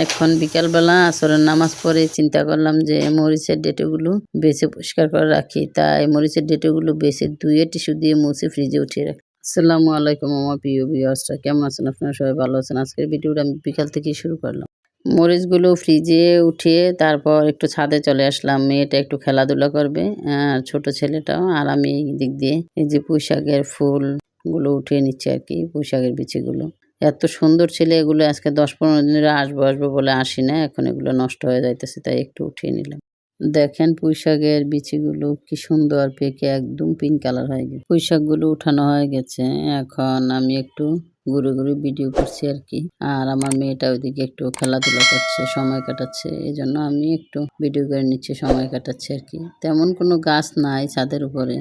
এখন বিকালবেলা আসরের নামাজ পড়ে চিন্তা করলাম যে মরিচের ডেটেগুলো বেছে পরিষ্কার করে রাখি। তাই মরিচের ডেটেগুলো বেছে ধুয়ে টিস্যু দিয়ে মুছে ফ্রিজে উঠিয়ে রাখি। আসসালামু আলাইকুম আমার প্রিয় বিয়াসরা কেমন আছেন আপনারা? সবাই ভালো আছেন? আজকের ভিডিওটা আমি বিকাল থেকেই শুরু করলাম। মরিচগুলো ফ্রিজে উঠিয়ে তারপর একটু ছাদে চলে আসলাম। মেয়েটা একটু খেলাধুলা করবে, আর ছোট ছেলেটাও, আর আমি এই দিক দিয়ে এই যে পুঁইশাকের ফুলগুলো উঠিয়ে নিচ্ছি আর কি, পুঁইশাকের বিচিগুলো। এত সুন্দর ছিল এগুলো, আজকে দশ পনেরো দিনের আসব আসব বলে আসি না, এখন এগুলো নষ্ট হয়ে যাইতেছে, তাই একটু উঠিয়ে নিলাম। দেখেন পুঁইশাকের বিচিগুলো কি সুন্দর, পেকে একদম পিঙ্ক কালার হয়ে গেছে। পুঁইশাকগুলো উঠানো হয়ে গেছে, এখন আমি একটু ঘুরে ঘুরে ভিডিও করছি আর কি। আর আমার মেয়েটা ওইদিকে একটু খেলাধুলা করছে, সময় কাটাচ্ছে এই জন্য আমি একটু ভিডিও করে নিচ্ছি, সময় কাটাচ্ছে আর কি। তেমন কোনো গাছ নাই ছাদের উপরে।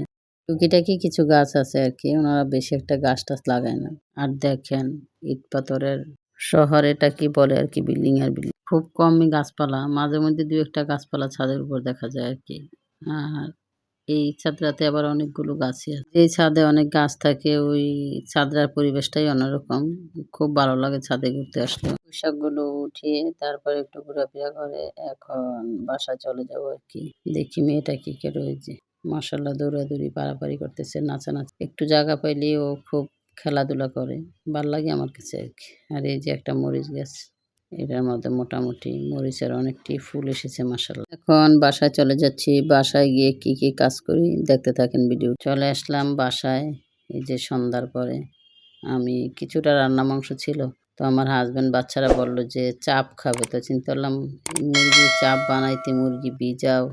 টুকিটাকি কিছু গাছ আছে আর কি, ওনারা বেশি একটা গাছ টাছ লাগায় না। আর দেখেন ইট পাথরের শহর এটা কি বলে আর কি, বিল্ডিং আর বিল্ডিং। খুব কমই গাছপালা, মাঝে মধ্যে দু একটা গাছপালা ছাদের উপর দেখা যায় আর কি। আর এই ছাদরাতে আবার অনেকগুলো গাছই আছে। এই ছাদে অনেক গাছ থাকে, ওই ছাদরার পরিবেশটাই অন্যরকম। খুব ভালো লাগে ছাদে ঘুরতে আসলে। পোশাকগুলো উঠিয়ে তারপর একটু ঘোরাফেরা করে, এখন বাসা চলে যাব আর কি। দেখি মেয়েটা কি কে রয়েছে মাসাল্লাহ দৌড়াদৌড়ি, পারাপারি করতেছে, নাচানাচি। একটু জায়গা পাইলে ও খুব খেলাধুলা করে। ভালো লাগে আমার কাছে আর এই যে একটা মরিচ গাছ, এটার মধ্যে মোটামুটি মরিচের অনেকটি ফুল এসেছে মাসাল্লাহ এখন বাসায় চলে যাচ্ছি। বাসায় গিয়ে কি কি কাজ করি দেখতে থাকেন ভিডিও চলে আসলাম বাসায়, এই যে সন্ধ্যার পরে আমি কিছুটা রান্না মাংস ছিল। তো আমার হাজব্যান্ড বাচ্চারা বলল যে, চাপ খাবে। তো চিন্তা করলাম মুরগি চাপ বানাইতে মুরগি বিজাও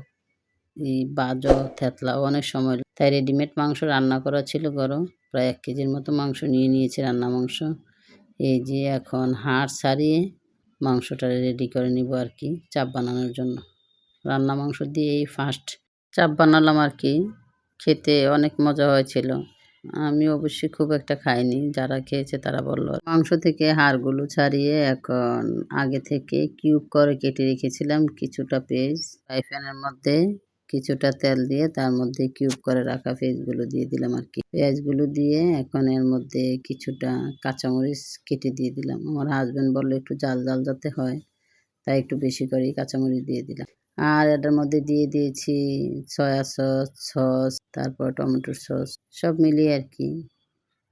এই বাজো থেতলাও অনেক সময়। তাই রেডিমেড মাংস রান্না করা ছিল গরম। প্রায় এক কেজির মতো মাংস নিয়ে নিয়েছি রান্না মাংস। এই যে এখন হাড় ছাড়িয়ে মাংসটা রেডি করে নিব আর কি, চাপ বানানোর জন্য। রান্না মাংস দিয়ে এই ফার্স্ট চাপ বানালাম আর কি। খেতে অনেক মজা হয়েছিল। আমি অবশ্যই খুব একটা খাইনি। যারা খেয়েছে তারা বলল, মাংস থেকে হাড়গুলো ছাড়িয়ে এখন আগে থেকে কিউব করে কেটে রেখেছিলাম কিছুটা পেঁয়াজ ফ্রাই প্যানের মধ্যে। কিছুটা তেল দিয়ে তার মধ্যে কিউব করে রাখা পেঁয়াজগুলো দিয়ে দিলাম আর কি। পেঁয়াজগুলো দিয়ে এখন এর মধ্যে কিছুটা কাঁচামরিচ কেটে দিয়ে দিলাম। আমার হাজব্যান্ড বলল একটু জাল জাল যাতে হয়, তাই একটু বেশি করেই কাঁচামরিচ দিয়ে দিলাম। আর এটার মধ্যে দিয়ে দিয়েছি সয়া সস সস তারপর টমেটোর সস সব মিলিয়ে আর কি।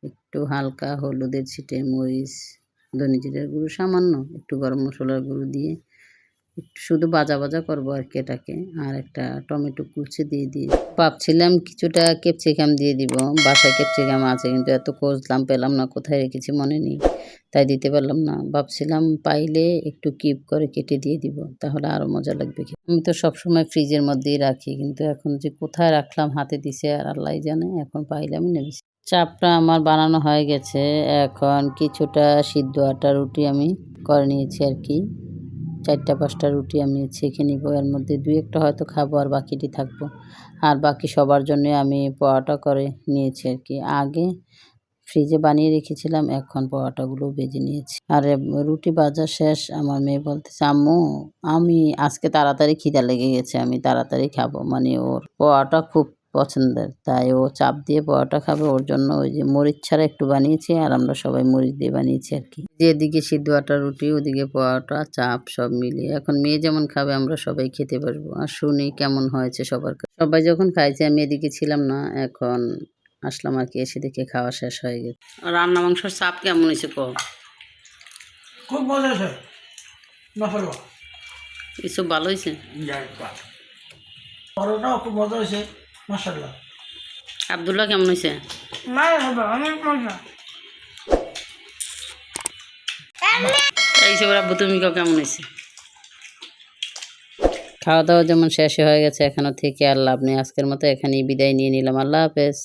একটু হালকা হলুদের ছিটে মরিচ, ধনে জিরার গুঁড়ো সামান্য, একটু গরম মশলার গুঁড়ো দিয়ে শুধু বাজা বাজা করব আর কি এটাকে। আর একটা টমেটো কুচি দিয়ে দিই। ভাবছিলাম কিছুটা ক্যাপসিকাম দিয়ে দিব। বাসায় ক্যাপসিকাম আছে, কিন্তু এত খুঁজলাম পেলাম না, কোথায় রেখেছি মনে নেই। তাই দিতে পারলাম না। ভাবছিলাম পাইলে একটু কিপ করে কেটে দিয়ে দিব, তাহলে আরও মজা লাগবে আমি তো সবসময় ফ্রিজের মধ্যেই রাখি, কিন্তু এখন যে কোথায় রাখলাম হাতে দিছে আর আল্লাহ জানে, এখন পাইলামই না বেশি। চাপটা আমার বানানো হয়ে গেছে, এখন কিছুটা সিদ্ধ আটা রুটি আমি করে নিয়েছি আর কি। চারটা, পাঁচটা রুটি আমি ছেঁকে নিব। এর মধ্যে দুই একটা হয়তো খাব আর বাকিটি থাকব। আর বাকি সবার জন্য আমি পোয়াটা করে নিয়েছি আর কি। আগে ফ্রিজে বানিয়ে রেখেছিলাম, এখন পোয়াটাগুলো বেজে নিয়েছি। আর রুটি ভাজা শেষ। আমার মেয়ে বলতেছে, আম্মু, আমি আজকে তাড়াতাড়ি খিদা লেগে গেছে, আমি তাড়াতাড়ি খাব। মানে ওর পোয়াটা খুব পছন্দের। তাই ও চাপ দিয়ে পোয়াটা খাবে ওর জন্য ওই যে মরিচ ছাড়া একটু বানিয়েছি আর আমরা সবাই মরিচ দিয়ে বানিয়েছি আর কি। যেদিকে সিদ্ধ আটা রুটি ওদিকে পোয়াটা চাপ সব মিলিয়ে। এখন মেয়ে যেমন খাবে আমরা সবাই খেতে পারব আর শুনি কেমন হয়েছে সবার কাছে। সবাই যখন খাইছে আমি এদিকে ছিলাম না এখন আসলাম আর কি এসে দেখে খাওয়া শেষ হয়ে গেছে। রান্না মাংসের চাপ কেমন হয়েছে কো খুব মজা আছে মাসাল্লাহ কিছু ভালো হয়েছে? পরোটাও খুব মজা হয়েছে। আবদুল্লাহ কেমন হয়েছে এই সব আব্বু তুমি কেমন হয়েছে খাওয়া দাওয়া যেমন শেষ হয়ে গেছে এখনও থেকে আল্লাহ আপনি আজকের মতো এখানেই বিদায় নিয়ে নিলাম। আল্লাহ হাফেজ।